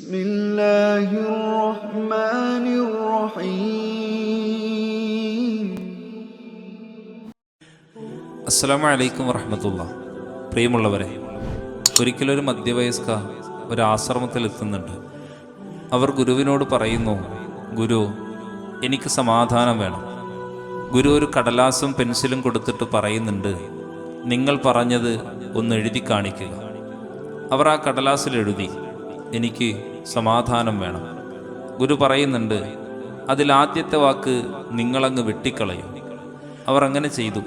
بسم الله الرحمن الرحيم അസ്സലാമു അലൈക്കും വറഹമത്തുള്ള പ്രിയമുള്ളവരെ ഒരിക്കലൊരു മധ്യവയസ്ക ഒരു ആശ്രമത്തിൽ എത്തുന്നുണ്ട് അവർ ഗുരുവിനോട് പറയുന്നു ഗുരു എനിക്ക് സമാധാനം വേണം ഗുരു ഒരു കടലാസും പെൻസിലും കൊടുത്തിട്ട് പറയുന്നുണ്ട് നിങ്ങൾ പറഞ്ഞത് ഒന്ന് എഴുതി കാണിക്കുക അവർ ആ കടലാസിൽ എഴുതി എനിക്ക് സമാധാനം വേണം. ഗുരു പറയുന്നുണ്ട് അതിൽ ആദ്യത്തെ വാക്ക് നിങ്ങളങ്ങ് വെട്ടിക്കളയും. അവർ അങ്ങനെ ചെയ്തു.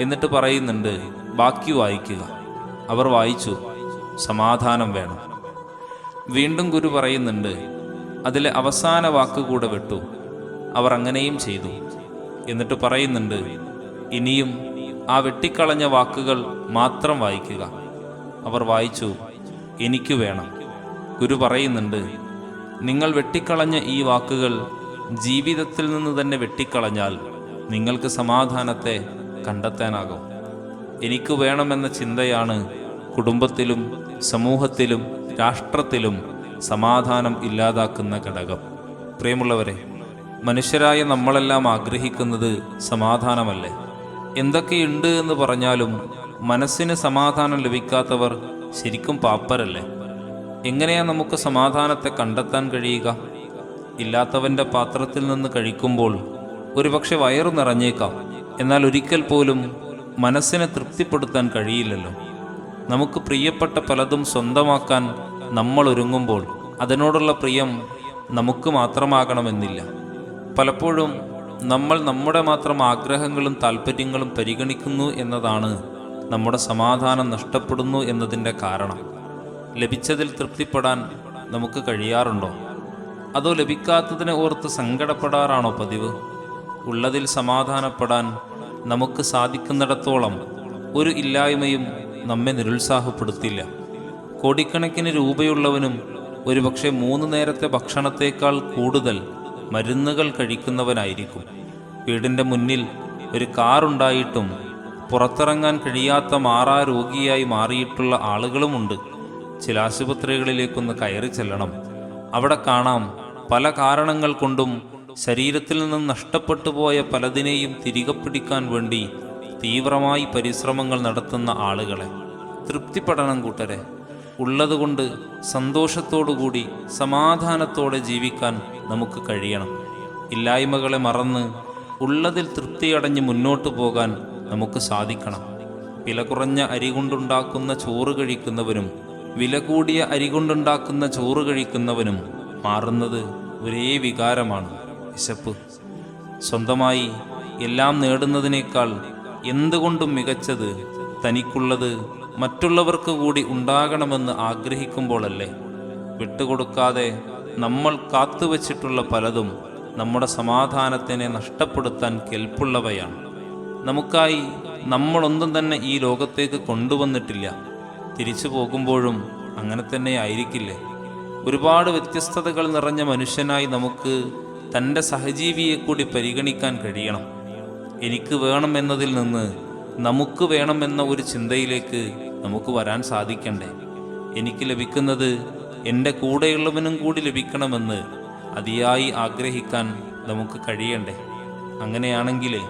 എന്നിട്ട് പറയുന്നുണ്ട് ബാക്കി വായിക്കുക. അവർ വായിച്ചു. സമാധാനം വേണം. വീണ്ടും ഗുരു പറയുന്നുണ്ട് അതിലെ അവസാന വാക്ക് കൂടെ വിട്ടു. അവർ അങ്ങനെയും ചെയ്തു. എന്നിട്ട് പറയുന്നുണ്ട് ഇനിയും ആ വെട്ടിക്കളഞ്ഞ വാക്കുകൾ മാത്രം വായിക്കുക. അവർ വായിച്ചു. എനിക്ക് വേണം. ഗുരു പറയുന്നുണ്ട് നിങ്ങൾ വെട്ടിക്കളഞ്ഞ ഈ വാക്കുകൾ ജീവിതത്തിൽ നിന്ന് തന്നെ വെട്ടിക്കളഞ്ഞാൽ നിങ്ങൾക്ക് സമാധാനത്തെ കണ്ടെത്താനാകും. എനിക്ക് വേണമെന്ന ചിന്തയാണ് കുടുംബത്തിലും സമൂഹത്തിലും രാഷ്ട്രത്തിലും സമാധാനം ഇല്ലാതാക്കുന്ന ഘടകം. പ്രിയമുള്ളവരെ മനുഷ്യരായ നമ്മളെല്ലാം ആഗ്രഹിക്കുന്നത് സമാധാനമല്ലേ? എന്തൊക്കെയുണ്ട് എന്ന് പറഞ്ഞാലും മനസ്സിന് സമാധാനം ലഭിക്കാത്തവർ ശരിക്കും പാപ്പരല്ലേ? എങ്ങനെയാ നമുക്ക് സമാധാനത്തെ കണ്ടെത്താൻ കഴിയുക? ഇല്ലാത്തവന്റെ പാത്രത്തിൽ നിന്ന് കഴിക്കുമ്പോൾ ഒരുപക്ഷെ വയറു നിറഞ്ഞേക്കാം. എന്നാൽ ഒരിക്കൽ പോലും മനസ്സിനെ തൃപ്തിപ്പെടുത്താൻ കഴിയില്ലല്ലോ. നമുക്ക് പ്രിയപ്പെട്ട പലതും സ്വന്തമാക്കാൻ നമ്മൾ ഒരുങ്ങുമ്പോൾ അതിനോടുള്ള പ്രിയം നമുക്ക് മാത്രമാകണമെന്നില്ല. പലപ്പോഴും നമ്മൾ നമ്മുടെ മാത്രം ആഗ്രഹങ്ങളും താല്പര്യങ്ങളും പരിഗണിക്കുന്നു എന്നതാണ് നമ്മുടെ സമാധാനം നഷ്ടപ്പെടുന്നു എന്നതിന്റെ കാരണം. ലഭിച്ചതിൽ തൃപ്തിപ്പെടാൻ നമുക്ക് കഴിയാറുണ്ടോ? അതോ ലഭിക്കാത്തതിനെ ഓർത്ത് സങ്കടപ്പെടാറാണോ പതിവ്? ഉള്ളതിൽ സമാധാനപ്പെടാൻ നമുക്ക് സാധിക്കുന്നിടത്തോളം ഒരു ഇല്ലായ്മയും നമ്മെ നിരുത്സാഹപ്പെടുത്തില്ല. കോടിക്കണക്കിന് രൂപയുള്ളവനും ഒരുപക്ഷെ മൂന്ന് നേരത്തെ ഭക്ഷണത്തേക്കാൾ കൂടുതൽ മരുന്നുകൾ കഴിക്കുന്നവനായിരിക്കും. വീടിന്റെ മുന്നിൽ ഒരു കാറുണ്ടായിട്ടും പുറത്തിറങ്ങാൻ കഴിയാത്ത മാറാ രോഗിയായി മാറിയിട്ടുള്ള ആളുകളുമുണ്ട്. ചില ആശുപത്രികളിലേക്കൊന്ന് കയറി ചെല്ലണം. അവിടെ കാണാം പല കാരണങ്ങൾ കൊണ്ടും ശരീരത്തിൽ നിന്നും നഷ്ടപ്പെട്ടു പോയ പലതിനെയും തിരികെ പിടിക്കാൻ വേണ്ടി തീവ്രമായി പരിശ്രമങ്ങൾ നടത്തുന്ന ആളുകളെ. തൃപ്തിപ്പെടണം കൂട്ടരെ. ഉള്ളതുകൊണ്ട് സന്തോഷത്തോടുകൂടി സമാധാനത്തോടെ ജീവിക്കാൻ നമുക്ക് കഴിയണം. ഇല്ലായ്മകളെ മറന്ന് ഉള്ളതിൽ തൃപ്തിയടഞ്ഞ് മുന്നോട്ടു പോകാൻ നമുക്ക് സാധിക്കണം. വില കുറഞ്ഞ അരി കൊണ്ടുണ്ടാക്കുന്ന ചോറ് കഴിക്കുന്നവനും വില കൂടിയ അരി കൊണ്ടുണ്ടാക്കുന്ന ചോറ് കഴിക്കുന്നവനും മാറുന്നത് ഒരേ വികാരമാണ്. വിശപ്പ്. സ്വന്തമായി എല്ലാം നേടുന്നതിനേക്കാൾ എന്തുകൊണ്ടും മികച്ചത് തനിക്കുള്ളത് മറ്റുള്ളവർക്ക് കൂടി ഉണ്ടാകണമെന്ന് ആഗ്രഹിക്കുമ്പോഴല്ലേ വിട്ടുകൊടുക്കാതെ നമ്മൾ കാത്തുവച്ചിട്ടുള്ള പലതും നമ്മുടെ സമാധാനത്തിനെ നഷ്ടപ്പെടുത്താൻ കെൽപ്പുള്ളവയാണ്. നമുക്കായി നമ്മളൊന്നും തന്നെ ഈ ലോകത്തേക്ക് കൊണ്ടുവന്നിട്ടില്ല. തിരിച്ചു പോകുമ്പോഴും അങ്ങനെ തന്നെ ആയിരിക്കില്ലേ? ഒരുപാട് വ്യത്യസ്തതകൾ നിറഞ്ഞ മനുഷ്യനായി നമുക്ക് തന്റെ സഹജീവിയെ കൂടി പരിഗണിക്കാൻ കഴിയണം. എനിക്ക് വേണം എന്നതിൽ നിന്ന് നമുക്ക് വേണമെന്ന ഒരു ചിന്തയിലേക്ക് നമുക്ക് വരാൻ സാധിക്കണ്ടേ? എനിക്ക് ലഭിക്കുന്നത് എന്റെ കൂടെയുള്ളവനും കൂടി ലഭിക്കണമെന്ന് അതിയായി ആഗ്രഹിക്കാൻ നമുക്ക് കഴിയണ്ടേ? അങ്ങനെയാണെങ്കിൽ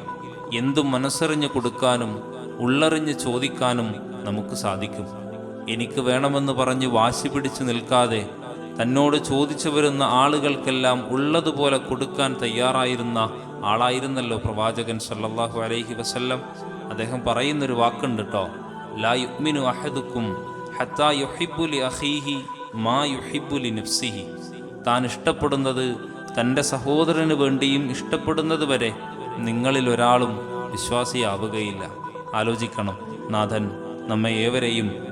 എന്തും മനസ്സറിഞ്ഞ് കൊടുക്കാനും ഉള്ളറിഞ്ഞ് ചോദിക്കാനും നമുക്ക് സാധിക്കും. എനിക്ക് വേണമെന്ന് പറഞ്ഞ് വാശി പിടിച്ചു നിൽക്കാതെ തന്നോട് ചോദിച്ചു വരുന്ന ആളുകൾക്കെല്ലാം ഉള്ളതുപോലെ കൊടുക്കാൻ തയ്യാറായിരുന്ന ആളായിരുന്നല്ലോ പ്രവാചകൻ സല്ലാഹു അലൈഹി വസല്ലം. അദ്ദേഹം പറയുന്നൊരു വാക്കുണ്ട് കേട്ടോ ലാ യുഗ്മിനു അഹദുക്കും ഹത്താ യുഹിബുലി അഖീഹി മാ യുഹിബുലി നഫ്സിഹി. താൻ ഇഷ്ടപ്പെടുന്നത് തന്റെ സഹോദരന് വേണ്ടിയും ഇഷ്ടപ്പെടുന്നത് വരെ നിങ്ങളിൽ ഒരാളും വിശ്വാസിയാവുകയില്ല. ആലോചിക്കണം നാഥൻ നമ്മെ ഏവരെയും